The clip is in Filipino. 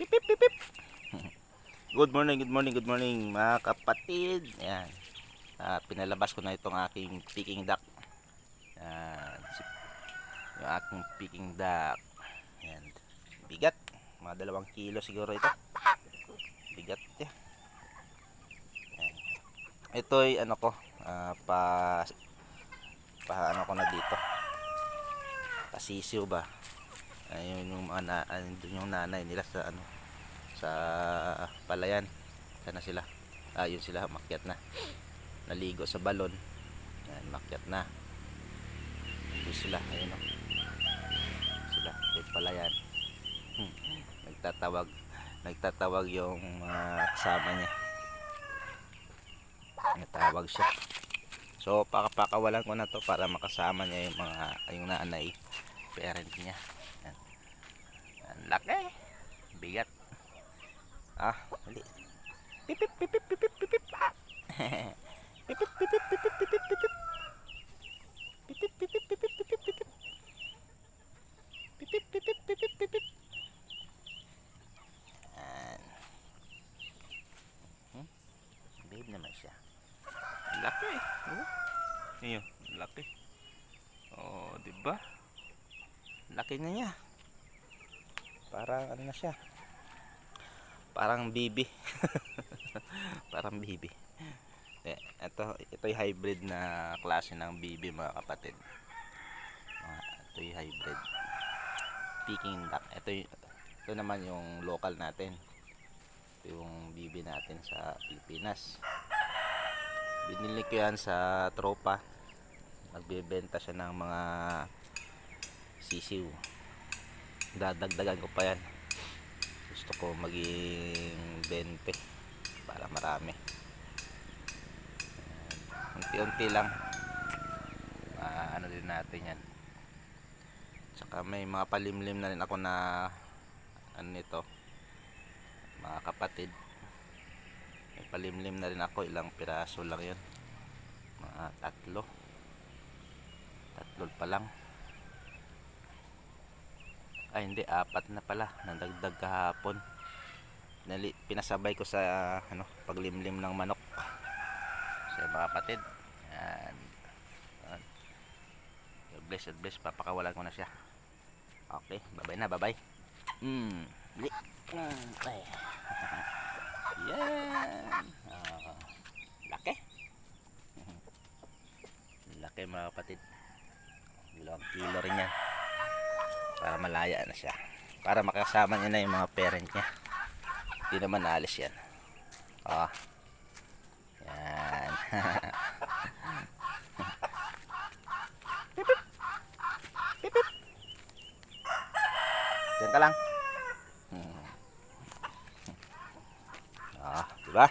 Pip, pip, pip. Good morning, good morning, good morning mga kapatid. Ayan. Ah, pinalabas ko na itong aking picking duck. Ayan. Si- Yung aking picking duck. Ayan. Bigat. Mga dalawang kilo siguro ito. Bigat eh. Ayan. Ito ay ano ko. ah, pa pa ano ko na dito. Pasisiw ba? Ayun yung mga na, andun yung nanay nila sa ano sa palayan. Sana sila. Ayun sila makyat na. Naligo sa balon. Yan, makyat na. Andun sila, ayun o. Sila, yung palayan. Hmm. Nagtatawag. Nagtatawag yung mga kasama niya. Natawag siya. So, pakapakawalan ko na to para makasama niya yung mga yung nanay parent niya. Yan. Ang laki. Bigat. Ah, dali. Pipip, pipip, pipip, pipip. Ah. Pipip, pipip, pipip, pipip, pipip. Pipip, pipip, pipip, pipip, pipip. Pipip, pipip, pipip, pipip. Yan. Hmm? Babe naman siya. Laki. Oh. Ayun, laki. Oh, di ba? Laki na niya. Parang ano na siya. Parang bibi. Parang bibi. Eh, ito, ito yung hybrid na klase ng bibi mga kapatid. Ito yung hybrid. Peking duck. Ito, yung, ito naman yung local natin. Ito yung bibi natin sa Pilipinas. Binili ko yan sa tropa. Nagbebenta siya ng mga sisiw. Dadagdagan ko pa yan. Gusto ko maging 20 para marami. Unti-unti lang. Ah, ano din natin yan. Tsaka may mga palimlim na rin ako na ano nito. Mga kapatid. May palimlim na rin ako. Ilang piraso lang yun. Mga tatlo. Tatlo pa lang. Ay hindi, apat na pala. Nandagdag kahapon. Nali, pinasabay ko sa ano, paglimlim ng manok. Sa mga kapatid. Yan. God Bless, God bless. Papakawalan ko na siya. Okay, babay na, babay. Hmm. Li. Mm, ay. Yan. Ah, laki. Laki mga kapatid. Dalawang kilo rin yan para malaya na siya. Para makasama niya na yung mga parent niya. Hindi naman alis yan. Oh yan. Diyan ka lang. Hmm. ah diba